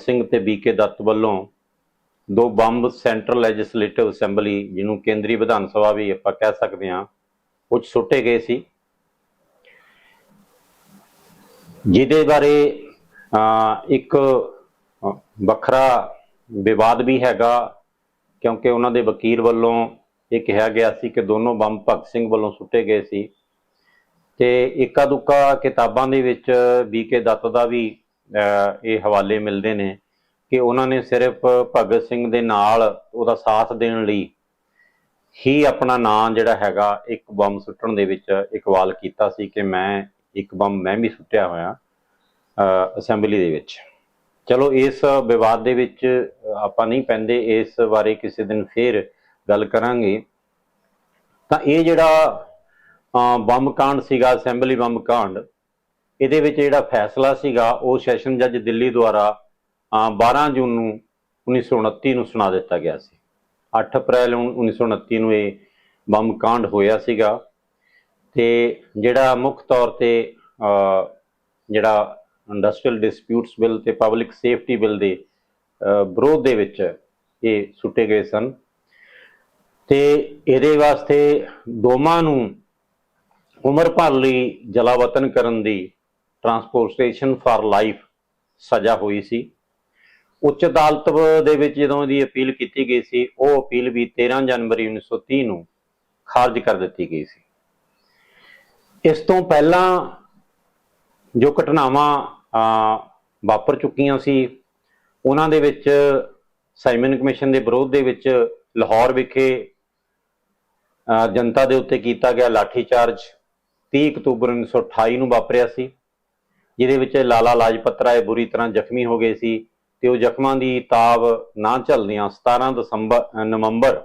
ਸਿੰਘ ਤੇ ਬੀਕੇ ਦੱਤ ਵੱਲੋਂ ਦੋ ਬੰਬ ਸੈਂਟਰਲ ਲੈਜਿਸਲੇਟਿਵ ਅਸੈਂਬਲੀ, ਜਿਹਨੂੰ ਕੇਂਦਰੀ ਵਿਧਾਨ ਸਭਾ ਵੀ ਆਪਾਂ ਕਹਿ ਸਕਦੇ ਹਾਂ, ਉਹ ਸੁੱਟੇ ਗਏ ਸੀ। ਜਿਹਦੇ ਬਾਰੇ ਇੱਕ ਵੱਖਰਾ ਵਿਵਾਦ ਵੀ ਹੈਗਾ, ਕਿਉਂਕਿ ਉਹਨਾਂ ਦੇ ਵਕੀਲ ਵੱਲੋਂ ਇਹ ਕਿਹਾ ਗਿਆ ਸੀ ਕਿ ਦੋਨੋਂ ਬੰਬ ਭਗਤ ਸਿੰਘ ਵੱਲੋਂ ਸੁੱਟੇ ਗਏ ਸੀ। ਤੇ ਇੱਕਾ ਦੁੱਕਾ ਕਿਤਾਬਾਂ ਦੇ ਵਿੱਚ ਬੀਕੇ ਦੱਤ ਦਾ ਵੀ ਇਹ ਹਵਾਲੇ ਮਿਲਦੇ ਨੇ ਕਿ ਉਹਨਾਂ ਨੇ ਸਿਰਫ ਭਗਤ ਸਿੰਘ ਦੇ ਨਾਲ ਉਹਦਾ ਸਾਥ ਦੇਣ ਲਈ ਹੀ ਆਪਣਾ ਨਾਂ ਜਿਹੜਾ ਹੈਗਾ ਇੱਕ ਬੰਬ ਸੁੱਟਣ ਦੇ ਵਿੱਚ ਇਕਵਾਲ ਕੀਤਾ ਸੀ ਕਿ ਮੈਂ ਇੱਕ ਬੰਬ ਮੈਂ ਵੀ ਸੁੱਟਿਆ ਹੋਇਆ ਅਹ, ਅਸੈਂਬਲੀ ਦੇ ਵਿੱਚ। ਚਲੋ ਇਸ ਵਿਵਾਦ ਦੇ ਵਿੱਚ ਆਪਾਂ ਨਹੀਂ ਪੈਂਦੇ ਇਸ ਬਾਰੇ ਕਿਸੇ ਦਿਨ ਫੇਰ ਗੱਲ ਕਰਾਂਗੇ। ਤਾਂ ਇਹ ਜਿਹੜਾ ਬੰਬ ਕਾਂਡ ਸੀਗਾ ਅਸੈਂਬਲੀ ਬੰਬ ਕਾਂਡ ਇਹਦੇ ਵਿੱਚ ਜਿਹੜਾ ਫੈਸਲਾ ਸੀਗਾ ਉਹ ਸੈਸ਼ਨ ਜੱਜ ਦਿੱਲੀ ਦੁਆਰਾ ਅਹ, 12 ਜੂਨ ਨੂੰ 1929 ਨੂੰ ਸੁਣਾ ਦਿੱਤਾ ਗਿਆ ਸੀ। 8 ਅਪ੍ਰੈਲ ਉਨ- 1929 ਨੂੰ ਇਹ ਬੰਬ ਕਾਂਡ ਹੋਇਆ ਸੀਗਾ ਤੇ ਜਿਹੜਾ ਮੁੱਖ ਤੌਰ ਤੇ ਜਿਹੜਾ ਇੰਡਸਟਰੀਅਲ ਡਿਸਪਿਊਟਸ ਬਿੱਲ ਤੇ ਪਬਲਿਕ ਸੇਫਟੀ ਬਿੱਲ ਦੇ ਵਿਰੋਧ ਦੇ ਵਿੱਚ ਇਹ ਸੁੱਟੇ ਗਏ ਸਨ। ਤੇ ਇਹਦੇ ਵਾਸਤੇ ਦੋਵਾਂ ਨੂੰ ਉਮਰ ਭਰ ਲਈ ਜਲਾਵਤਨ ਕਰਨ ਦੀ ਟਰਾਂਸਪੋਰਟੇਸ਼ਨ ਫਾਰ ਲਾਈਫ ਸਜ਼ਾ ਹੋਈ ਸੀ। ਉੱਚ ਅਦਾਲਤ ਦੇ ਵਿੱਚ ਜਦੋਂ ਇਹਦੀ ਅਪੀਲ ਕੀਤੀ ਗਈ ਸੀ, ਉਹ ਅਪੀਲ ਵੀ 13 ਜਨਵਰੀ 1930 ਨੂੰ ਖਾਰਜ ਕਰ ਦਿੱਤੀ ਗਈ ਸੀ। ਇਸ ਤੋਂ ਪਹਿਲਾਂ ਜੋ ਘਟਨਾਵਾਂ ਵਾਪਰ ਚੁੱਕੀਆਂ ਸੀ, ਉਹਨਾਂ ਦੇ ਵਿੱਚ ਸਾਈਮਨ ਕਮਿਸ਼ਨ ਦੇ ਵਿਰੋਧ ਦੇ ਵਿੱਚ ਲਾਹੌਰ ਵਿਖੇ ਜਨਤਾ ਦੇ ਉੱਤੇ ਕੀਤਾ ਗਿਆ ਲਾਠੀਚਾਰਜ 30 ਅਕਤੂਬਰ 1928 ਨੂੰ ਵਾਪਰਿਆ ਸੀ। ਜਿਹਦੇ ਵਿੱਚ ਲਾਲਾ ਲਾਜਪਤ ਰਾਏ ਬੁਰੀ ਤਰ੍ਹਾਂ ਜ਼ਖਮੀ ਹੋ ਗਏ ਸੀ ਤੇ ਉਹ ਜ਼ਖਮਾਂ ਦੀ ਤਾਬ ਨਾ ਝੱਲਦਿਆਂ 17 ਦਸੰਬਰ ਨਵੰਬਰ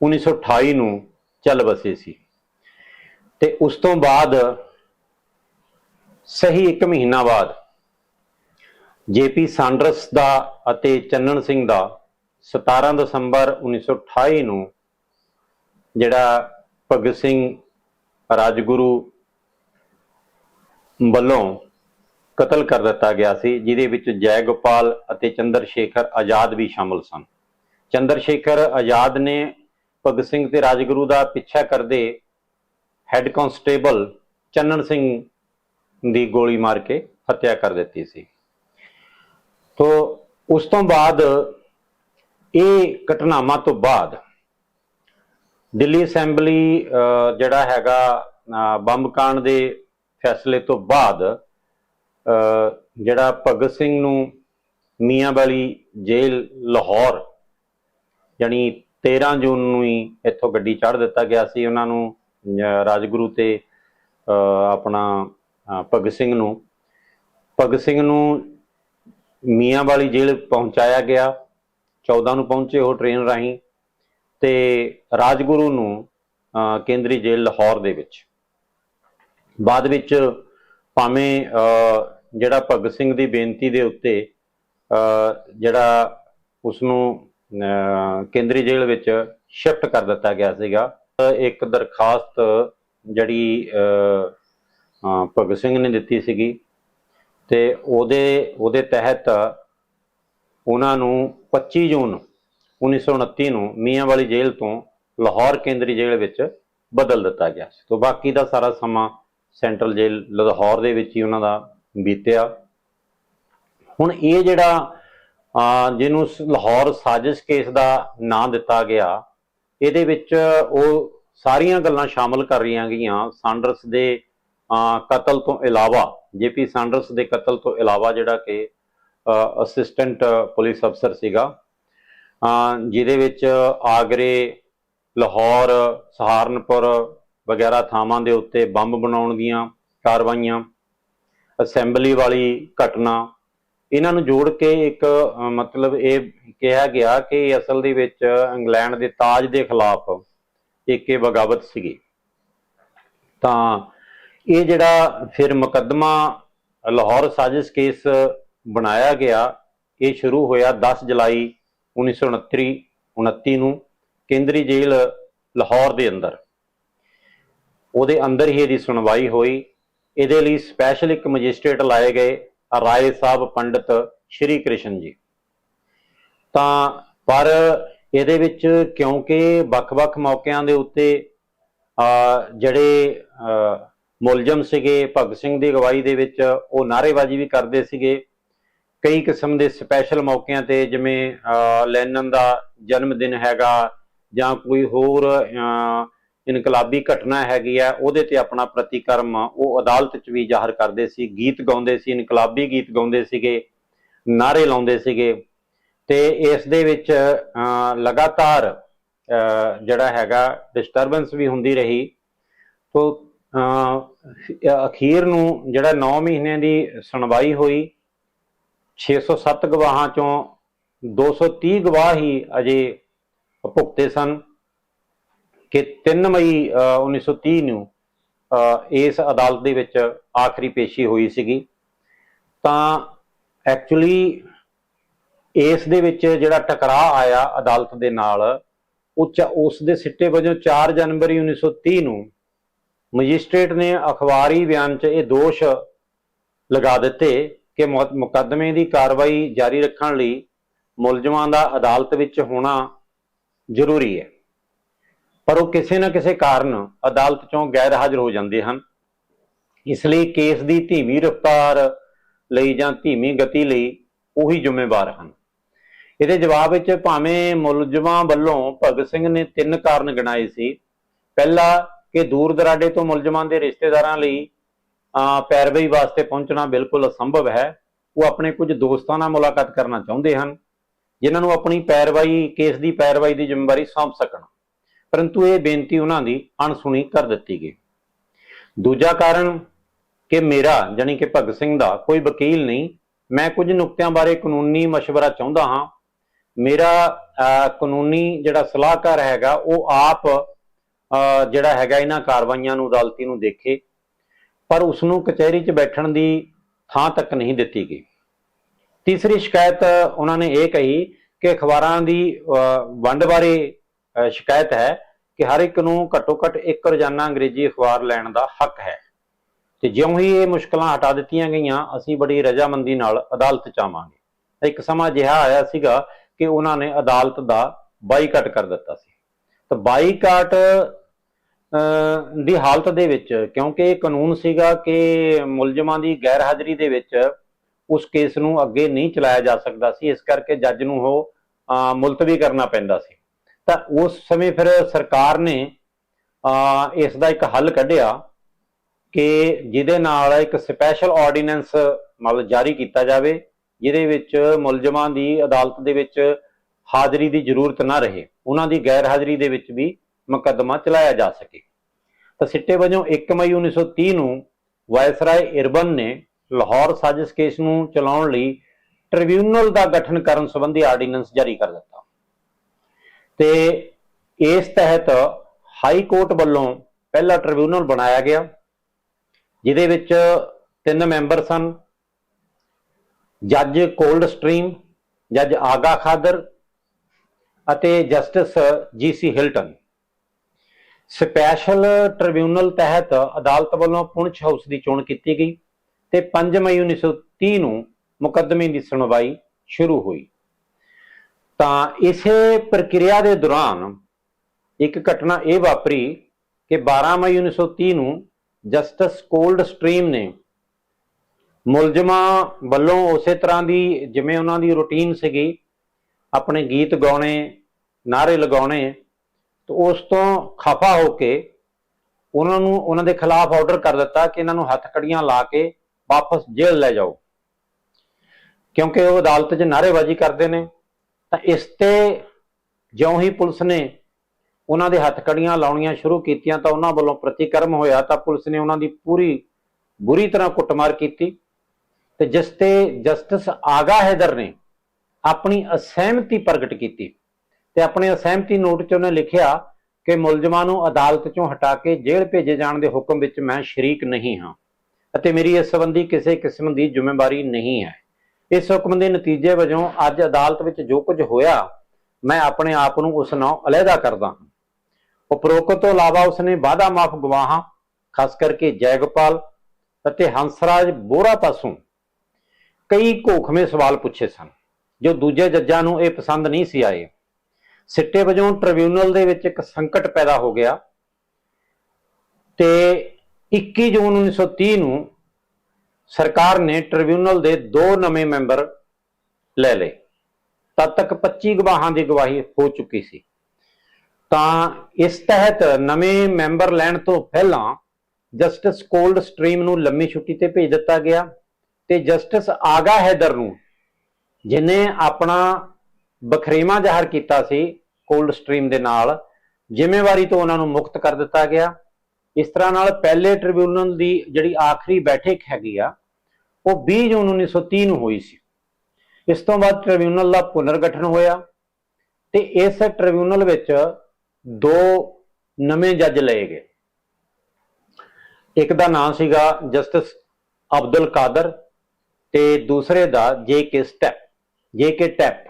1928 ਨੂੰ ਚੱਲ ਵਸੇ ਸੀ। ਤੇ ਉਸ ਤੋਂ ਬਾਅਦ ਸਹੀ 1 ਮਹੀਨਾ ਬਾਅਦ ਜੇਪੀ ਸਾਂਡਰਸ ਦਾ ਅਤੇ ਚੰਨਣ ਸਿੰਘ ਦਾ 17 ਦਸੰਬਰ 1928 ਨੂੰ ਜਿਹੜਾ ਭਗਤ ਸਿੰਘ ਰਾਜਗੁਰੂ ਵੱਲੋਂ ਕਤਲ ਕਰ ਦਿੱਤਾ ਗਿਆ ਸੀ ਜਿਹਦੇ ਵਿੱਚ ਜੈ ਗੋਪਾਲ ਅਤੇ ਚੰਦਰ ਸ਼ੇਖਰ ਆਜ਼ਾਦ ਵੀ ਸ਼ਾਮਲ ਸਨ। ਚੰਦਰ ਸ਼ੇਖਰ ਆਜ਼ਾਦ ਨੇ ਭਗਤ ਸਿੰਘ ਤੇ ਰਾਜਗੁਰੂ ਦਾ ਪਿੱਛਾ ਕਰਦੇ ਹੈੱਡ ਕਾਂਸਟੇਬਲ ਚੰਨਣ ਸਿੰਘ ਦੀ ਗੋਲੀ ਮਾਰ ਕੇ ਹੱਤਿਆ ਕਰ ਦਿੱਤੀ ਸੀ। ਤੋਂ ਉਸ ਤੋਂ ਬਾਅਦ ਇਹ ਘਟਨਾਵਾਂ ਤੋਂ ਬਾਅਦ ਦਿੱਲੀ ਅਸੈਂਬਲੀ ਅਹ, ਜਿਹੜਾ ਹੈਗਾ ਬੰਬ ਕਾਂਡ ਦੇ ਫੈਸਲੇ ਤੋਂ ਬਾਅਦ ਜਿਹੜਾ ਭਗਤ ਸਿੰਘ ਨੂੰ ਮੀਆਂ ਵਾਲੀ ਜੇਲ੍ਹ ਲਾਹੌਰ, ਯਾਨੀ 13 ਜੂਨ ਨੂੰ ਹੀ ਇੱਥੋਂ ਗੱਡੀ ਚੜ੍ਹ ਦਿੱਤਾ ਗਿਆ ਸੀ ਉਹਨਾਂ ਨੂੰ ਰਾਜਗੁਰੂ ਤੇ ਆਪਣਾ ਭਗਤ ਸਿੰਘ ਨੂੰ। ਭਗਤ ਸਿੰਘ ਨੂੰ ਮੀਆਂ ਵਾਲੀ ਜੇਲ੍ਹ ਪਹੁੰਚਾਇਆ ਗਿਆ 14 ਨੂੰ ਪਹੁੰਚੇ ਉਹ ਟ੍ਰੇਨ ਰਾਹੀਂ ਤੇ ਰਾਜਗੁਰੂ ਨੂੰ ਕੇਂਦਰੀ ਜੇਲ੍ਹ ਲਾਹੌਰ ਦੇ ਵਿੱਚ। ਬਾਅਦ ਵਿੱਚ ਭਾਵੇਂ ਅਹ, ਜਿਹੜਾ ਭਗਤ ਸਿੰਘ ਦੀ ਬੇਨਤੀ ਦੇ ਉੱਤੇ ਅਹ, ਜਿਹੜਾ ਉਸ ਨੂੰ ਅਹ, ਕੇਂਦਰੀ ਜੇਲ੍ਹ ਵਿੱਚ ਸ਼ਿਫਟ ਕਰ ਦਿੱਤਾ ਗਿਆ ਸੀਗਾ ਇੱਕ ਦਰਖਾਸਤ ਜਿਹੜੀ ਭਗਤ ਸਿੰਘ ਨੇ ਦਿੱਤੀ ਸੀਗੀ ਤੇ ਉਹਦੇ ਉਹਦੇ ਤਹਿਤ ਉਹਨਾਂ ਨੂੰ 25 ਜੂਨ 1929 ਨੂੰ ਮੀਆਂ ਵਾਲੀ ਜੇਲ੍ਹ ਤੋਂ ਲਾਹੌਰ ਕੇਂਦਰੀ ਜੇਲ੍ਹ ਵਿੱਚ ਬਦਲ ਦਿੱਤਾ ਗਿਆ ਸੀ। ਤੋਂ ਬਾਕੀ ਦਾ ਸਾਰਾ ਸਮਾਂ ਸੈਂਟਰਲ ਜੇਲ੍ਹ ਲਾਹੌਰ ਦੇ ਵਿੱਚ ਹੀ ਉਹਨਾਂ ਦਾ ਬੀਤਿਆ। ਹੁਣ ਇਹ ਜਿਹੜਾ ਜਿਹਨੂੰ ਲਾਹੌਰ ਸਾਜ਼ਿਸ਼ ਕੇਸ ਦਾ ਨਾਂ ਦਿੱਤਾ ਗਿਆ, ਇਹਦੇ ਵਿੱਚ ਉਹ ਸਾਰੀਆਂ ਗੱਲਾਂ ਸ਼ਾਮਲ ਕਰ ਰਹੀਆਂ ਗਈਆਂ ਸਾਂਡਰਸ ਦੇ ਕਤਲ ਤੋਂ ਇਲਾਵਾ ਜੇਪੀ ਸਾਂਡਰਸ ਦੇ ਕਤਲ ਤੋਂ ਇਲਾਵਾ ਜਿਹੜਾ ਕਿ ਅਸਿਸਟੈਂਟ ਪੁਲਿਸ ਅਫਸਰ ਸੀਗਾ ਜਿਹਦੇ ਵਿੱਚ ਆਗਰੇ ਲਾਹੌਰ, ਸਹਾਰਨਪੁਰ ਵਗੈਰਾ ਥਾਵਾਂ ਦੇ ਉੱਤੇ ਬੰਬ ਬਣਾਉਣ ਦੀਆਂ ਕਾਰਵਾਈਆਂ, ਅਸੈਂਬਲੀ ਵਾਲੀ ਘਟਨਾ, ਇਹਨਾਂ ਨੂੰ ਜੋੜ ਕੇ ਇੱਕ ਮਤਲਬ ਇਹ ਕਿਹਾ ਗਿਆ ਕਿ ਅਸਲ ਦੇ ਵਿੱਚ ਇੰਗਲੈਂਡ ਦੇ ਤਾਜ ਦੇ ਖਿਲਾਫ ਇੱਕ ਇਹ ਬਗਾਵਤ ਸੀਗੀ। ਤਾਂ ਇਹ ਜਿਹੜਾ ਫਿਰ ਮੁਕੱਦਮਾ ਲਾਹੌਰ ਸਾਜ਼ਿਸ਼ ਕੇਸ ਬਣਾਇਆ ਗਿਆ, ਇਹ ਸ਼ੁਰੂ ਹੋਇਆ 10 ਜੁਲਾਈ 1929 29 ਨੂੰ ਕੇਂਦਰੀ ਜੇਲ੍ਹ ਲਾਹੌਰ ਦੇ ਅੰਦਰ। ਉਹਦੇ ਅੰਦਰ ਹੀ ਇਹਦੀ ਸੁਣਵਾਈ ਹੋਈ। ਇਹਦੇ ਲਈ ਸਪੈਸ਼ਲ ਇੱਕ ਮੈਜਿਸਟ੍ਰੇਟ ਲਾਏ ਗਏ ਰਾਏ ਸਾਹਿਬ ਪੰਡਿਤ ਸ਼੍ਰੀ ਕ੍ਰਿਸ਼ਨ ਜੀ। ਤਾਂ ਪਰ ਇਹਦੇ ਵਿੱਚ ਕਿਉਂਕਿ ਵੱਖ-ਵੱਖ ਮੌਕਿਆਂ ਦੇ ਉੱਤੇ ਅ ਜਿਹੜੇ ਮੁਲਜ਼ਮ ਸੀਗੇ ਭਗਤ ਸਿੰਘ ਦੀ ਅਗਵਾਈ ਦੇ ਵਿੱਚ ਉਹ ਨਾਅਰੇਬਾਜ਼ੀ ਵੀ ਕਰਦੇ ਸੀਗੇ। ਕਈ ਕਿਸਮ ਦੇ ਸਪੈਸ਼ਲ ਮੌਕਿਆਂ ਤੇ ਜਿਵੇਂ ਅ, ਲੈਨਨ ਦਾ ਜਨਮ ਦਿਨ ਹੈਗਾ ਜਾਂ ਕੋਈ ਹੋਰ ਅ, ਇਨਕਲਾਬੀ ਘਟਨਾ ਹੈਗੀ ਆ, ਉਹਦੇ ਤੇ ਆਪਣਾ ਪ੍ਰਤੀਕਰਮ ਉਹ ਅਦਾਲਤ 'ਚ ਵੀ ਜ਼ਾਹਰ ਕਰਦੇ ਸੀ, ਗੀਤ ਗਾਉਂਦੇ ਸੀ, ਇਨਕਲਾਬੀ ਗੀਤ ਗਾਉਂਦੇ ਸੀਗੇ, ਨਾਅਰੇ ਲਾਉਂਦੇ ਸੀਗੇ ਤੇ ਇਸ ਦੇ ਵਿੱਚ ਲਗਾਤਾਰ ਜਿਹੜਾ ਹੈਗਾ ਡਿਸਟਰਬੈਂਸ ਵੀ ਹੁੰਦੀ ਰਹੀ। ਤੋ ਅਖੀਰ ਨੂੰ ਜਿਹੜਾ 9 ਮਹੀਨਿਆਂ ਦੀ ਸੁਣਵਾਈ ਹੋਈ 607 ਗਵਾਹਾਂ ਚੋਂ 230 ਗਵਾਹ ਹੀ ਅਜੇ ਭੁਗਤੇ ਸਨ। ਕਿ 3 ਮਈ ਅ, 1930 ਨੂੰ ਅ, ਇਸ ਅਦਾਲਤ ਦੇ ਵਿੱਚ ਆਖਰੀ ਪੇਸ਼ੀ ਹੋਈ ਸੀਗੀ। ਤਾਂ ਐਕਚੁਅਲੀ ਇਸ ਦੇ ਵਿੱਚ ਜਿਹੜਾ ਟਕਰਾਅ ਆਇਆ ਅਦਾਲਤ ਦੇ ਨਾਲ ਉਹ ਉਸ ਦੇ ਸਿੱਟੇ ਵਜੋਂ 4 ਜਨਵਰੀ 1930 ਨੂੰ ਮੈਜਿਸਟ੍ਰੇਟ ਨੇ ਅਖਬਾਰੀ ਬਿਆਨ 'ਚ ਇਹ ਦੋਸ਼ ਲਗਾ ਦਿੱਤੇ ਕਿ ਮੁਕੱਦਮੇ ਦੀ ਕਾਰਵਾਈ ਜਾਰੀ ਰੱਖਣ ਲਈ ਮੁਲਜ਼ਮਾਂ ਦਾ ਅਦਾਲਤ ਵਿੱਚ ਹੋਣਾ ਜ਼ਰੂਰੀ ਹੈ। ਪਰ ਉਹ ਕਿਸੇ ਨਾ ਕਿਸੇ ਕਾਰਨ ਅਦਾਲਤ ਚੋਂ ਗੈਰ ਹਾਜ਼ਰ ਹੋ ਜਾਂਦੇ ਹਨ। ਇਸ ਲਈ ਕੇਸ ਦੀ ਧੀਮੀ ਰਫ਼ਤਾਰ ਲਈ ਜਾਂ ਧੀਮੀ ਗਤੀ ਲਈ ਉਹੀ ਜ਼ਿੰਮੇਵਾਰ ਹਨ। ਇਹਦੇ ਜਵਾਬ ਵਿੱਚ ਭਾਵੇਂ ਮੁਲਜ਼ਮਾਂ ਵੱਲੋਂ ਭਗਤ ਸਿੰਘ ਨੇ ਤਿੰਨ ਕਾਰਨ ਗਿਣਾਏ ਸੀ। ਪਹਿਲਾ ਕਿ ਦੂਰ ਦਰਾਡੇ ਤੋਂ ਮੁਲਜ਼ਮਾਂ ਦੇ ਰਿਸ਼ਤੇਦਾਰਾਂ ਲਈ ਅਹ, ਪੈਰਵੀ ਵਾਸਤੇ ਪਹੁੰਚਣਾ ਬਿਲਕੁਲ ਅਸੰਭਵ ਹੈ। ਉਹ ਆਪਣੇ ਕੁਝ ਦੋਸਤਾਂ ਨਾਲ ਮੁਲਾਕਾਤ ਕਰਨਾ ਚਾਹੁੰਦੇ ਹਨ ਜਿਨ੍ਹਾਂ ਨੂੰ ਆਪਣੀ ਪੈਰਵਾਈ ਕੇਸ ਦੀ ਪੈਰਵਾਈ ਦੀ ਜ਼ਿੰਮੇਵਾਰੀ ਸੌਂਪ ਸਕਣ। ਪਰੰਤੂ ਇਹ ਬੇਨਤੀ ਉਹਨਾਂ ਦੀ ਅਣਸੁਣੀ ਕਰ ਦਿੱਤੀ ਗਈ। ਦੂਜਾ ਕਾਰਨ ਕਿ ਮੇਰਾ ਜਾਨੀ ਕਿ ਭਗਤ ਸਿੰਘ ਦਾ ਕੋਈ ਵਕੀਲ ਨਹੀਂ, ਮੈਂ ਕੁਝ ਨੁਕਤਿਆਂ ਬਾਰੇ ਕਾਨੂੰਨੀ مشਵਰਾ ਚਾਹੁੰਦਾ ਹਾਂ। ਮੇਰਾ ਕਾਨੂੰਨੀ ਜਿਹੜਾ ਸਲਾਹਕਾਰ ਹੈਗਾ, ਉਹ ਆਪ ਜਿਹੜਾ ਹੈਗਾ ਇਹਨਾਂ ਕਾਰਵਾਈਆਂ ਨੂੰ, ਅਦਾਲਤੀ ਨੂੰ ਦੇਖੇ, ਪਰ ਉਸ ਨੂੰ ਕਚਹਿਰੀ 'ਚ ਬੈਠਣ ਦੀ ਥਾਂ ਤੱਕ ਨਹੀਂ ਦਿੱਤੀ ਗਈ। ਤੀਸਰੀ ਸ਼ਿਕਾਇਤ ਉਹਨਾਂ ਨੇ ਇਹ ਕਹੀ ਕਿ ਅਖਬਾਰਾਂ ਦੀ ਵੰਡ ਬਾਰੇ ਸ਼ਿਕਾਇਤ ਹੈ ਕਿ ਹਰ ਇੱਕ ਨੂੰ ਘੱਟੋ ਘੱਟ ਇੱਕ ਰੋਜ਼ਾਨਾ ਅੰਗਰੇਜ਼ੀ ਅਖਬਾਰ ਲੈਣ ਦਾ ਹੱਕ ਹੈ। ਤੇ ਜਿਉਂ ਹੀ ਇਹ ਮੁਸ਼ਕਲਾਂ ਹਟਾ ਦਿੱਤੀਆਂ ਗਈਆਂ ਅਸੀਂ ਬੜੀ ਰਜਾਮੰਦੀ ਨਾਲ ਅਦਾਲਤ ਚ ਆਵਾਂਗੇ। ਇੱਕ ਸਮਾਂ ਅਜਿਹਾ ਆਇਆ ਸੀਗਾ ਕਿ ਉਹਨਾਂ ਨੇ ਅਦਾਲਤ ਦਾ ਬਾਈਕਾਟ ਕਰ ਦਿੱਤਾ ਸੀ। ਤਾਂ ਬਾਈਕਾਟ ਅਹ, ਦੀ ਹਾਲਤ ਦੇ ਵਿੱਚ ਕਿਉਂਕਿ ਇਹ ਕਾਨੂੰਨ ਸੀਗਾ ਕਿ ਮੁਲਜ਼ਮਾਂ ਦੀ ਗੈਰ ਹਾਜ਼ਰੀ ਦੇ ਵਿੱਚ ਉਸ ਕੇਸ ਨੂੰ ਅੱਗੇ ਨਹੀਂ ਚਲਾਇਆ ਜਾ ਸਕਦਾ ਸੀ ਇਸ ਕਰਕੇ ਜੱਜ ਨੂੰ ਉਹ ਮੁਲਤਵੀ ਕਰਨਾ ਪੈਂਦਾ ਸੀ। ਤਾਂ ਉਸ ਸਮੇਂ ਫਿਰ ਸਰਕਾਰ ਨੇ ਅਹ, ਇਸ ਦਾ ਇੱਕ ਹੱਲ ਕੱਢਿਆ ਕਿ ਜਿਹਦੇ ਨਾਲ ਇੱਕ ਸਪੈਸ਼ਲ ਆਰਡੀਨੈਂਸ ਮਤਲਬ ਜਾਰੀ ਕੀਤਾ ਜਾਵੇ ਜਿਹਦੇ ਵਿੱਚ ਮੁਲਜ਼ਮਾਂ ਦੀ ਅਦਾਲਤ ਦੇ ਵਿੱਚ ਹਾਜ਼ਰੀ ਦੀ ਜ਼ਰੂਰਤ ਨਾ ਰਹੇ ਉਹਨਾਂ ਦੀ ਗੈਰ ਹਾਜ਼ਰੀ ਦੇ ਵਿੱਚ ਵੀ ਮੁਕੱਦਮਾ ਚਲਾਇਆ ਜਾ ਸਕੇ। ਤਾਂ ਸਿੱਟੇ ਵਜੋਂ 1 ਮਈ 1930 ਨੂੰ ਵਾਇਸਰਾਏ ਇਰਬਨ ਨੇ ਲਾਹੌਰ ਸਾਜ਼ਿਸ਼ ਕੇਸ ਨੂੰ ਚਲਾਉਣ ਲਈ ਟ੍ਰਿਬਿਊਨਲ ਦਾ ਗਠਨ ਕਰਨ ਸੰਬੰਧੀ ਆਰਡੀਨੈਂਸ ਜਾਰੀ ਕਰ ਦਿੱਤਾ। ਤੇ ਇਸ ਤਹਿਤ ਹਾਈ ਕੋਰਟ ਵੱਲੋਂ ਪਹਿਲਾ ਟ੍ਰਿਬਿਊਨਲ ਬਣਾਇਆ ਗਿਆ, ਜਿਹਦੇ ਵਿੱਚ ਤਿੰਨ ਮੈਂਬਰ ਸਨ। ਜੱਜ ਕੋਲਡ ਸਟ੍ਰੀਮ, ਜੱਜ ਆਗਾ ਖਾਦਰ ਅਤੇ justice GC Hilton. Special tribunal ਤਹਿਤ ਅਦਾਲਤ ਵੱਲੋਂ ਪੁੰਛ ਹਾਊਸ ਦੀ ਚੋਣ ਕੀਤੀ ਗਈ ਤੇ 5 ਮਈ 1930 ਨੂੰ ਮੁਕੱਦਮੇ ਦੀ ਸੁਣਵਾਈ ਸ਼ੁਰੂ ਹੋਈ। ਤਾਂ ਇਸੇ ਪ੍ਰਕਿਰਿਆ ਦੇ ਦੌਰਾਨ ਇੱਕ ਘਟਨਾ ਇਹ ਵਾਪਰੀ ਕਿ 12 ਮਈ 1930 ਨੂੰ ਜਸਟਿਸ ਕੋਲਡ ਸਟ੍ਰੀਮ ਨੇ ਮੁਲਜ਼ਮਾਂ ਵੱਲੋਂ ਉਸੇ ਤਰ੍ਹਾਂ ਦੀ ਜਿਵੇਂ ਉਹਨਾਂ ਦੀ ਰੁਟੀਨ ਸੀਗੀ, ਆਪਣੇ ਗੀਤ ਗਾਉਣੇ ਨਾਰੇ ਲਗਾਉਣੇ, ਤੇ ਉਸ ਤੋਂ ਖਫਾ ਹੋ ਕੇ ਉਹਨਾਂ ਨੂੰ, ਉਹਨਾਂ ਦੇ ਖਿਲਾਫ ਆਰਡਰ ਕਰ ਦਿੱਤਾ ਕਿ ਇਹਨਾਂ ਨੂੰ ਹੱਥ ਕੜੀਆਂ ਲਾ ਕੇ ਵਾਪਸ ਜੇਲ੍ਹ ਲੈ ਜਾਓ। ਕਿਉਂਕਿ ਉਹ ਅਦਾਲਤ 'ਚ ਨਾਅਰੇਬਾਜ਼ੀ ਕਰਦੇ ਨੇ। ਤਾਂ ਇਸ ਤੇ ਜਿਉਂ ਹੀ ਪੁਲਿਸ ਨੇ ਉਹਨਾਂ ਦੇ ਹੱਥ ਕੜੀਆਂ ਲਾਉਣੀਆਂ ਸ਼ੁਰੂ ਕੀਤੀਆਂ ਤਾਂ ਉਹਨਾਂ ਵੱਲੋਂ ਪ੍ਰਤੀਕਰਮ ਹੋਇਆ ਤਾਂ ਪੁਲਿਸ ਨੇ ਉਹਨਾਂ ਦੀ ਪੂਰੀ ਬੁਰੀ ਤਰ੍ਹਾਂ ਕੁੱਟਮਾਰ ਕੀਤੀ ਤੇ ਜਿਸ ਤੇ ਜਸਟਿਸ ਆਗਾ ਹੈਦਰ ਨੇ ਆਪਣੀ ਅਸਹਿਮਤੀ ਪ੍ਰਗਟ ਕੀਤੀ ਤੇ ਆਪਣੇ ਅਸਹਿਮਤੀ ਨੋਟ 'ਚ ਉਹਨੇ ਲਿਖਿਆ ਕਿ ਮੁਲਜ਼ਮਾਂ ਨੂੰ ਅਦਾਲਤ 'ਚੋਂ ਹਟਾ ਕੇ ਜੇਲ੍ਹ ਭੇਜੇ ਜਾਣ ਦੇ ਹੁਕਮ ਵਿੱਚ ਮੈਂ ਸ਼ਰੀਕ ਨਹੀਂ ਹਾਂ ਅਤੇ ਮੇਰੀ ਇਸ ਸੰਬੰਧੀ ਕਿਸੇ ਕਿਸਮ ਦੀ ਜ਼ਿੰਮੇਵਾਰੀ ਨਹੀਂ ਹੈ। ਇਸ ਹੁਕਮ ਦੇ ਨਤੀਜੇ ਵਜੋਂ ਅੱਜ ਅਦਾਲਤ ਵਿੱਚ ਜੋ ਕੁਝ ਹੋਇਆ, ਮੈਂ ਆਪਣੇ ਆਪ ਨੂੰ ਉਸ ਨਾਲ ਅਲੱਗਾ ਕਰਦਾ ਹਾਂ। ਉਪਰੋਕਤ ਤੋਂ ਇਲਾਵਾ ਉਸਨੇ ਵਾਦਾ ਮਾਫ ਗਵਾਹਾਂ, ਖਾਸ ਕਰਕੇ ਜੈਗੋਪਾਲ ਅਤੇ ਹੰਸਰਾਜ ਬੋਰਾ ਪਾਸੋਂ ਕਈ ਘੋਖਵੇਂ ਸਵਾਲ ਪੁੱਛੇ ਸਨ, ਜੋ ਦੂਜੇ ਜੱਜਾਂ ਨੂੰ ਇਹ ਪਸੰਦ ਨਹੀਂ ਸੀ ਆਏ। ਸਿੱਟੇ ਵਜੋਂ ਟ੍ਰਿਬਿਊਨਲ ਦੇ ਵਿੱਚ ਇੱਕ ਸੰਕਟ ਪੈਦਾ ਹੋ ਗਿਆ ਤੇ 21 ਜੂਨ 1930 ਨੂੰ ਸਰਕਾਰ ਨੇ ਟ੍ਰਿਬਿਊਨਲ ਦੇ ਦੋ ਨਵੇਂ ਮੈਂਬਰ ਲੈ ਲਏ। ਤਦ ਤੱਕ 25 ਗਵਾਹਾਂ ਦੀ ਗਵਾਹੀ ਹੋ ਚੁੱਕੀ ਸੀ। ਤਾਂ ਇਸ ਤਹਿਤ ਨਵੇਂ ਮੈਂਬਰ ਲੈਣ ਤੋਂ ਪਹਿਲਾਂ ਜਸਟਿਸ ਕੋਲਡ ਸਟ੍ਰੀਮ ਨੂੰ ਲੰਮੀ ਛੁੱਟੀ ਤੇ ਭੇਜ ਦਿੱਤਾ ਗਿਆ ਤੇ ਜਸਟਿਸ ਆਗਾ ਹੈਦਰ ਨੂੰ, ਜਿਨੇ ਆਪਣਾ ਬਖਰੇਵਾ ਜ਼ਾਹਰ ਕੀਤਾ ਸੀ ਕੋਲਡ ਸਟ੍ਰੀਮ ਦੇ ਨਾਲ, ਜ਼ਿੰਮੇਵਾਰੀ ਤੋਂ ਉਹਨਾਂ ਨੂੰ ਮੁਕਤ ਕਰ ਦਿੱਤਾ ਗਿਆ। ਇਸ ਤਰ੍ਹਾਂ ਨਾਲ ਪਹਿਲੇ ਟ੍ਰਿਬਿਊਨਲ ਦੀ ਜਿਹੜੀ ਆਖਰੀ ਬੈਠਕ ਹੈਗੀ ਆ, ਉਹ 20 ਜੂਨ 1930 ਨੂੰ ਹੋਈ ਸੀ। ਇਸ ਤੋਂ ਬਾਅਦ ਟ੍ਰਿਬਿਊਨਲ ਦਾ ਪੁਨਰ ਗਠਨ ਹੋਇਆ ਤੇ ਇਸ ਟ੍ਰਿਬਿਊਨਲ ਵਿੱਚ ਦੋ ਨਵੇਂ ਜੱਜ ਲਏ ਗਏ। ਇੱਕ ਦਾ ਨਾਮ ਸੀਗਾ ਜਸਟਿਸ ਅਬਦੁਲ ਕਾਦਰ ਤੇ ਦੂਸਰੇ ਦਾ ਜੇ ਕੇ ਸਟੈਪ, ਜੇ ਕੇ ਟੈਪ।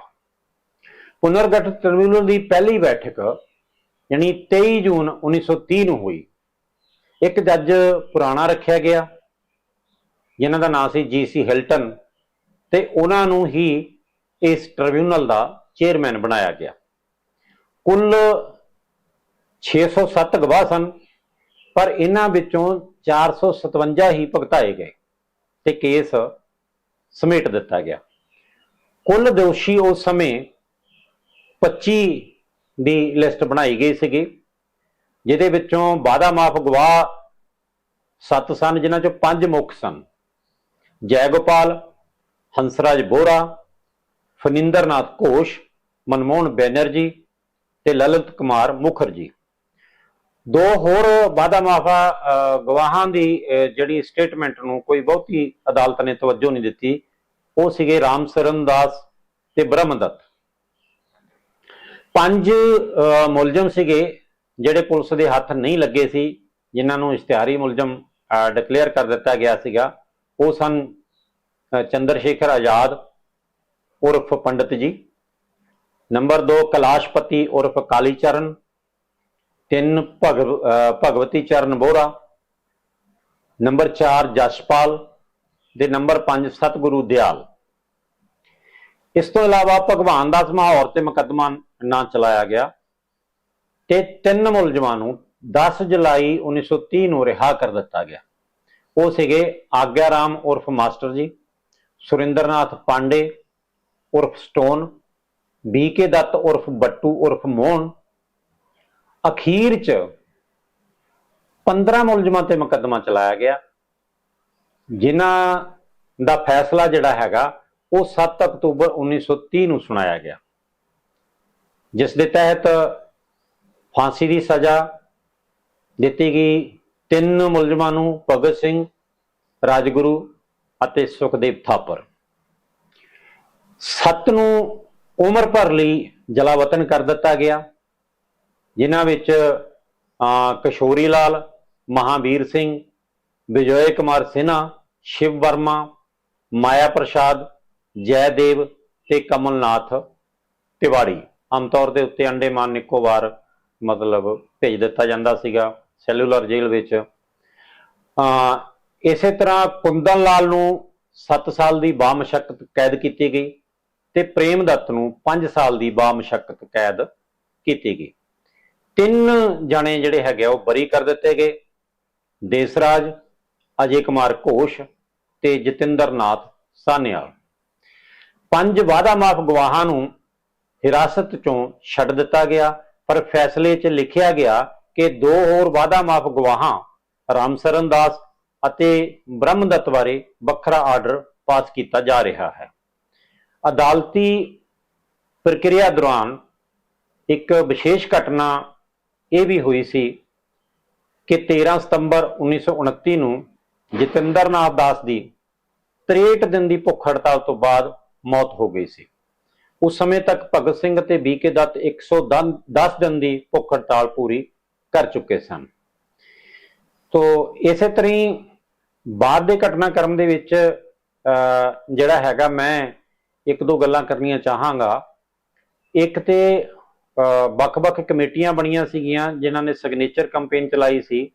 ਪੁਨਰਗਠਿਤ ਟ੍ਰਿਬਿਊਨਲ ਦੀ ਪਹਿਲੀ ਬੈਠਕ, ਯਾਨੀ 23 ਜੂਨ 1930 ਨੂੰ ਹੋਈ। ਇੱਕ ਜੱਜ ਪੁਰਾਣਾ ਰੱਖਿਆ ਗਿਆ, ਜਿਨ੍ਹਾਂ ਦਾ ਨਾਮ ਸੀ ਜੀ ਸੀ ਹਿਲਟਨ, ਤੇ ਉਹਨਾਂ ਨੂੰ ਹੀ ਇਸ ਟ੍ਰਿਬਿਊਨਲ ਦਾ ਚੇਅਰਮੈਨ ਬਣਾਇਆ ਗਿਆ। ਕੁੱਲ 607 ਗਵਾਹ ਸਨ, ਪਰ ਇਹਨਾਂ ਵਿੱਚੋਂ 457 ਹੀ ਭੁਗਤਾਏ ਗਏ ਤੇ ਕੇਸ ਸਮੇਟ ਦਿੱਤਾ ਗਿਆ। ਕੁੱਲ ਦੋਸ਼ੀ ਉਸ ਸਮੇਂ 25 ਦੀ ਲਿਸਟ ਬਣਾਈ ਗਈ ਸੀਗੀ। ਜਿਹਦੇ ਵਿੱਚੋਂ ਵਾਦਾ ਮਾਫ ਗਵਾਹ ਸੱਤ ਸਨ ਜਿਨ੍ਹਾਂ ਚੋਂ ਪੰਜ ਮੁੱਖ ਸਨ। ਜੈਗੋਪਾਲ ਹੰਸਰਾਜ ਬੋਰਾ ਫਨਿੰਦਰਨਾਥ ਘੋਸ਼ ਮਨਮੋਹਨ ਬੈਨਰਜੀ ਤੇ ਲਲਿਤ ਕੁਮਾਰ ਮੁਖਰਜੀ। ਦੋ ਹੋਰ ਵਾਦਾ ਮਾਫਾ ਗਵਾਹਾਂ ਦੀ ਜਿਹੜੀ ਸਟੇਟਮੈਂਟ ਨੂੰ ਕੋਈ ਬਹੁਤੀ ਅਦਾਲਤ ਨੇ ਤਵੱਜੋ ਨਹੀਂ ਦਿੱਤੀ ਉਹ ਸੀਗੇ ਰਾਮ ਸਰਨ ਦਾਸ ਤੇ ਬ੍ਰਹਮਦੱਤ। ਪੰਜ ਅਹ, ਮੁਲਜ਼ਮ ਸੀਗੇ ਜਿਹੜੇ ਪੁਲਿਸ ਦੇ ਹੱਥ ਨਹੀਂ ਲੱਗੇ ਸੀ, ਜਿਨ੍ਹਾਂ ਨੂੰ ਇਸ਼ਤਿਹਾਰੀ ਮੁਲਜ਼ਮ ਡਿਕਲੇਅਰ ਕਰ ਦਿੱਤਾ ਗਿਆ ਸੀਗਾ, ਉਹ ਸਨ ਚੰਦਰ ਸ਼ੇਖਰ ਆਜ਼ਾਦ ਉਰਫ ਪੰਡਤ ਜੀ, ਨੰਬਰ 2 ਕਲਾਸ਼ਪਤੀ ਉਰਫ ਕਾਲੀਚਰਨ, ਤਿੰਨ ਭਗਵ ਭਗਵਤੀ ਚਰਨ ਬੋਰਾ ਨੰਬਰ 4 ਜਸ਼ਪਾਲ ਦੇ ਨੰਬਰ 5 ਸਤਗੁਰੂ ਦਿਆਲ। ਇਸ ਤੋਂ ਇਲਾਵਾ ਭਗਵਾਨ ਦਾਸ ਮਾਹੌਰ ਤੇ ਮੁਕੱਦਮਾ ਨਾ ਚਲਾਇਆ ਗਿਆ। ਤੇ ਤਿੰਨ ਮੁਲਜ਼ਮਾਂ ਨੂੰ 10 ਜੁਲਾਈ 1930 ਨੂੰ ਰਿਹਾ ਕਰ ਦਿੱਤਾ ਗਿਆ। ਉਹ ਸੀਗੇ ਆਗਿਆਰਾਮ ਉਰਫ ਮਾਸਟਰ ਜੀ, ਸੁਰਿੰਦਰਨਾਥ ਪਾਂਡੇ ਉਰਫ ਸਟੋਨ, ਬੀਕੇ ਦੱਤ ਉਰਫ ਬੱਟੂ ਉਰਫ ਮੋਹਨ। ਅਖੀਰ ਚ 15 ਮੁਲਜ਼ਮਾਂ ਤੇ ਮੁਕੱਦਮਾ ਚਲਾਇਆ ਗਿਆ। ਜਿਨ੍ਹਾਂ ਦਾ ਫੈਸਲਾ ਜਿਹੜਾ ਹੈਗਾ, ਉਹ 7 ਅਕਤੂਬਰ 1930 ਨੂੰ ਸੁਣਾਇਆ ਗਿਆ। ਜਿਸ ਦੇ ਤਹਿਤ ਫਾਂਸੀ ਦੀ ਸਜ਼ਾ ਦਿੱਤੀ ਗਈ। ਤਿੰਨ ਮੁਲਜ਼ਮਾਂ ਨੂੰ ਭਗਤ ਸਿੰਘ, ਰਾਜਗੁਰੂ ਅਤੇ ਸੁਖਦੇਵ ਥਾਪਰ। ਸੱਤ ਨੂੰ ਉਮਰ ਭਰ ਲਈ ਜਲਾਵਤਨ ਕਰ ਦਿੱਤਾ ਗਿਆ, ਜਿਨ੍ਹਾਂ ਵਿੱਚ ਕਿਸ਼ੋਰੀ ਲਾਲ, ਮਹਾਵੀਰ ਸਿੰਘ ਵਿਜੇ ਕੁਮਾਰ ਸਿਨਹਾ, ਸ਼ਿਵ ਵਰਮਾ, ਮਾਇਆ ਪ੍ਰਸਾਦ, ਜੈਦੇਵ ਤੇ ਕਮਲਨਾਥ ਤਿਵਾੜੀ। ਆਮ ਤੌਰ ਦੇ ਉੱਤੇ ਅੰਡੇਮਾਨ ਨਿਕੋਬਾਰ ਮਤਲਬ ਭੇਜ ਦਿੱਤਾ ਜਾਂਦਾ ਸੀਗਾ ਸੈਲੂਲਰ ਜੇਲ੍ਹ ਵਿੱਚ। ਅ ਇਸੇ ਤਰ੍ਹਾਂ ਕੁੰਦਨ ਲਾਲ ਨੂੰ 7 ਸਾਲ ਦੀ ਬਾਮਸ਼ਕਤ ਕੈਦ ਕੀਤੀ ਗਈ ਤੇ ਪ੍ਰੇਮ ਦੱਤ ਨੂੰ 5 ਸਾਲ ਦੀ ਬਾਮਸ਼ਕਤ ਕੈਦ ਕੀਤੀ ਗਈ। ਤਿੰਨ ਜਣੇ ਜਿਹੜੇ ਹੈਗੇ ਆ, ਉਹ ਬਰੀ ਕਰ ਦਿੱਤੇ ਗਏ। ਦੇਸਰਾਜ, ਅਜੇ ਕੁਮਾਰ ਘੋਸ਼ ਤੇ ਜਤਿੰਦਰਨਾਥ ਸਾਨਿਆਲ ਪੰਜ ਵਾਦਾ ਮਾਫ ਗਵਾਹਾਂ ਨੂੰ ਹਿਰਾਸਤ ਚੋਂ ਛੱਡ ਦਿੱਤਾ ਗਿਆ। ਪਰ ਫੈਸਲੇ 'ਚ ਲਿਖਿਆ ਗਿਆ ਕਿ ਦੋ ਹੋਰ ਵਾਦਾ ਮਾਫ ਗਵਾਹਾਂ ਰਾਮਸਰਨ ਦਾਸ ਅਤੇ ਬ੍ਰਹਮਦੱਤ ਬਾਰੇ ਵੱਖਰਾ ਆਰਡਰ ਪਾਸ ਕੀਤਾ ਜਾ ਰਿਹਾ ਹੈ। ਅਦਾਲਤੀ ਪ੍ਰਕਿਰਿਆ ਦੌਰਾਨ ਇੱਕ ਵਿਸ਼ੇਸ਼ ਘਟਨਾ ਇਹ ਵੀ ਹੋਈ ਸੀ ਕਿ 13 ਸਤੰਬਰ 1929 ਨੂੰ ਜਤਿੰਦਰਨਾਥ ਦਾਸ ਦੀ 63 ਦਿਨ ਦੀ ਭੁੱਖ ਹੜਤਾਲ ਤੋਂ ਬਾਅਦ ਮੌਤ ਹੋ ਗਈ ਸੀ। ਉਸ ਸਮੇਂ ਤੱਕ ਭਗਤ ਸਿੰਘ ਤੇ ਬੀਕੇ ਦੱਤ 110 ਦਿਨ ਦੀ ਭੁੱਖ ਹੜਤਾਲ ਪੂਰੀ ਕਰ ਚੁੱਕੇ ਸਨ। ਤੋ ਇਸੇ ਤਰ੍ਹਾਂ ਹੀ ਬਾਅਦ ਦੇ ਘਟਨਾਕ੍ਰਮ ਦੇ ਵਿੱਚ ਅਹ, ਜਿਹੜਾ ਹੈਗਾ ਮੈਂ ਇੱਕ ਦੋ ਗੱਲਾਂ ਕਰਨੀਆਂ ਚਾਹਾਂਗਾ। ਇੱਕ ਤੇ ਵੱਖ-ਵੱਖ ਕਮੇਟੀਆਂ ਬਣੀਆਂ ਸੀਗੀਆਂ ਜਿਨ੍ਹਾਂ ਨੇ ਸਿਗਨੇਚਰ ਕੈਂਪੇਨ ਚਲਾਈ ਸੀ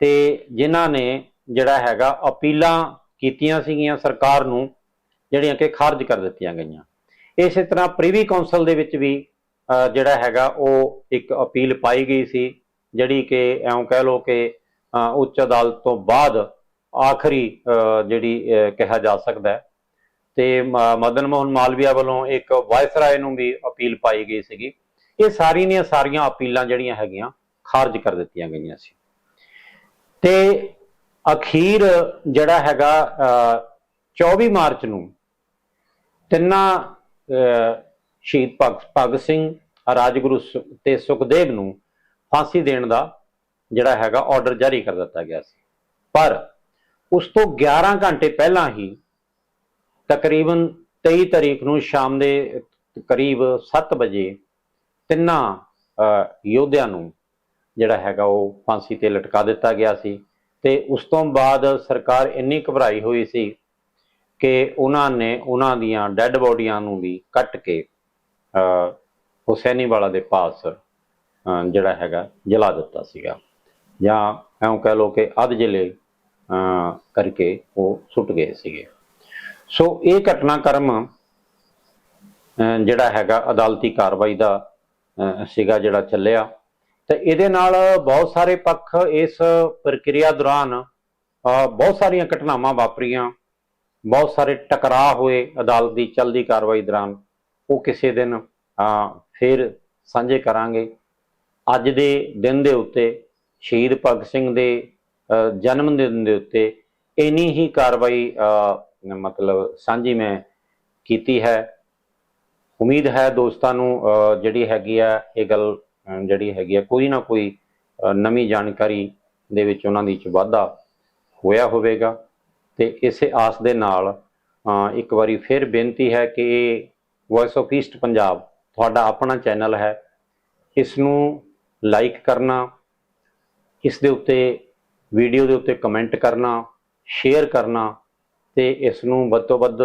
ਤੇ ਜਿਨ੍ਹਾਂ ਨੇ ਜਿਹੜਾ ਹੈਗਾ ਅਪੀਲਾਂ ਕੀਤੀਆਂ ਸੀਗੀਆਂ ਸਰਕਾਰ ਨੂੰ ਜਿਹੜੀਆਂ ਕਿ ਖਾਰਜ ਕਰ ਦਿੱਤੀਆਂ ਗਈਆਂ। ਇਸੇ ਤਰ੍ਹਾਂ ਪ੍ਰੀਵੀ ਕਾਉਂਸਲ ਦੇ ਵਿੱਚ ਵੀ ਅਹ, ਜਿਹੜਾ ਹੈਗਾ ਉਹ ਇੱਕ ਅਪੀਲ ਪਾਈ ਗਈ ਸੀ ਜਿਹੜੀ ਕਿ ਐਂ ਕਹਿ ਲਓ ਕਿ ਉੱਚ ਅਦਾਲਤ ਤੋਂ ਬਾਅਦ ਆਖਰੀ ਅਹ, ਜਿਹੜੀ ਕਿਹਾ ਜਾ ਸਕਦਾ ਹੈ। ਤੇ ਮ- ਮਦਨ ਮੋਹਨ ਮਾਲਵੀਆ ਵੱਲੋਂ ਇੱਕ ਵਾਇਸਰਾਏ ਨੂੰ ਵੀ ਅਪੀਲ ਪਾਈ ਗਈ ਸੀਗੀ। ਇਹ ਸਾਰੀਆਂ ਦੀਆਂ ਸਾਰੀਆਂ ਅਪੀਲਾਂ ਜਿਹੜੀਆਂ ਹੈਗੀਆਂ ਖਾਰਜ ਕਰ ਦਿੱਤੀਆਂ ਗਈਆਂ ਸੀ। ਤੇ ਅਖੀਰ ਜਿਹੜਾ ਹੈਗਾ ਅਹ, 24 ਮਾਰਚ ਨੂੰ ਤਿੰਨਾਂ ਸ਼ਹੀਦ ਭਗਤ ਭਗਤ ਸਿੰਘ ਰਾਜਗੁਰੂ ਸੁ- ਤੇ ਸੁਖਦੇਵ ਨੂੰ ਫਾਂਸੀ ਦੇਣ ਦਾ ਜਿਹੜਾ ਹੈਗਾ ਆਰਡਰ ਜਾਰੀ ਕਰ ਦਿੱਤਾ ਗਿਆ ਸੀ। ਪਰ ਉਸ ਤੋਂ 11 ਘੰਟੇ ਪਹਿਲਾਂ ਹੀ ਤਕਰੀਬਨ 23 ਤਰੀਕ ਨੂੰ ਸ਼ਾਮ ਦੇ ਕਰੀਬ 7 ਵਜੇ ਤਿੰਨਾਂ ਅਹ, ਯੋਧਿਆਂ ਨੂੰ ਜਿਹੜਾ ਹੈਗਾ ਉਹ ਫਾਂਸੀ ਤੇ ਲਟਕਾ ਦਿੱਤਾ ਗਿਆ ਸੀ ਤੇ ਉਸ ਤੋਂ ਬਾਅਦ ਸਰਕਾਰ ਇੰਨੀ ਘਬਰਾਈ ਹੋਈ ਸੀ ਕਿ ਉਹਨਾਂ ਨੇ ਉਹਨਾਂ ਦੀਆਂ ਡੈੱਡ ਬੋਡੀਆਂ ਨੂੰ ਵੀ ਕੱਟ ਕੇ ਅਹ, ਹੁਸੈਨੀ ਦੇ ਪਾਸ ਅਹ, ਜਿਹੜਾ ਹੈਗਾ ਜਲਾ ਦਿੱਤਾ ਸੀਗਾ। ਜਾਂ ਐਂ ਕਹਿ ਲਓ ਕਿ ਅੱਧ ਜਿਲ੍ਹੇ ਅਹ, ਕਰਕੇ ਉਹ ਸੁੱਟ ਗਏ ਸੀਗੇ। ਸੋ ਇਹ ਘਟਨਾਕ੍ਰਮ ਜਿਹੜਾ ਹੈਗਾ ਅਦਾਲਤੀ ਕਾਰਵਾਈ ਦਾ ਸੀਗਾ ਜਿਹੜਾ ਚੱਲਿਆ। ਤੇ ਇਹਦੇ ਨਾਲ ਬਹੁਤ ਸਾਰੇ ਪੱਖ ਇਸ ਪ੍ਰਕਿਰਿਆ ਦੌਰਾਨ ਅਹ, ਬਹੁਤ ਸਾਰੀਆਂ ਘਟਨਾਵਾਂ ਵਾਪਰੀਆਂ। ਬਹੁਤ ਸਾਰੇ ਟਕਰਾਅ ਹੋਏ ਅਦਾਲਤ ਦੀ ਚੱਲਦੀ ਕਾਰਵਾਈ ਦੌਰਾਨ। ਉਹ ਕਿਸੇ ਦਿਨ ਫਿਰ ਸਾਂਝੇ ਕਰਾਂਗੇ। ਅੱਜ ਦੇ ਦਿਨ ਦੇ ਉੱਤੇ ਸ਼ਹੀਦ ਭਗਤ ਸਿੰਘ ਦੇ ਅਹ, ਜਨਮ ਦਿਨ ਦੇ ਉੱਤੇ ਇੰਨੀ ਹੀ ਕਾਰਵਾਈ ਮਤਲਬ ਸਾਂਝੀ ਮੈਂ ਕੀਤੀ ਹੈ। ਉਮੀਦ ਹੈ ਦੋਸਤਾਂ ਨੂੰ ਜਿਹੜੀ ਹੈਗੀ ਆ ਇਹ ਗੱਲ ਜਿਹੜੀ ਹੈਗੀ ਆ ਕੋਈ ਨਾ ਕੋਈ ਨਵੀਂ ਜਾਣਕਾਰੀ ਦੇ ਵਿੱਚ ਉਹਨਾਂ ਦੀ ਚ ਵਾਧਾ ਹੋਇਆ ਹੋਵੇਗਾ। ਤੇ ਇਸੇ ਆਸ ਦੇ ਨਾਲ ਇੱਕ ਵਾਰੀ ਫਿਰ ਬੇਨਤੀ ਹੈ ਕਿ ਵੌਇਸ ਆਫ ਈਸਟ ਪੰਜਾਬ ਤੁਹਾਡਾ ਆਪਣਾ ਚੈਨਲ ਹੈ। ਇਸ ਨੂੰ ਲਾਈਕ ਕਰਨਾ, ਇਸ ਦੇ ਉੱਤੇ ਵੀਡੀਓ ਦੇ ਉੱਤੇ ਕਮੈਂਟ ਕਰਨਾ ਸ਼ੇਅਰ ਕਰਨਾ ਤੇ ਇਸ ਨੂੰ ਵੱਧ ਤੋਂ ਵੱਧ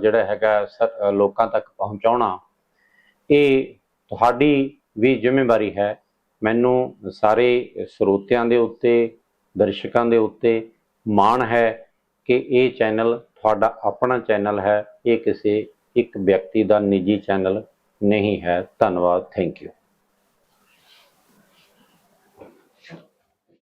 ਜਿਹੜਾ ਹੈਗਾ ਸ- ਲੋਕਾਂ ਤੱਕ ਪਹੁੰਚਾਉਣਾ। ਇਹ ਤੁਹਾਡੀ ਵੀ ਜ਼ਿੰਮੇਵਾਰੀ ਹੈ। ਮੈਨੂੰ ਸਾਰੇ ਸਰੋਤਿਆਂ ਦੇ ਉੱਤੇ, ਦਰਸ਼ਕਾਂ ਦੇ ਉੱਤੇ ਮਾਣ ਹੈ। ਕਿ ਇਹ ਚੈਨਲ ਤੁਹਾਡਾ ਆਪਣਾ ਚੈਨਲ ਹੈ, ਇਹ ਕਿਸੇ ਇੱਕ ਵਿਅਕਤੀ ਦਾ ਨਿੱਜੀ ਚੈਨਲ ਨਹੀਂ ਹੈ। ਧੰਨਵਾਦ, ਥੈਂਕ ਯੂ।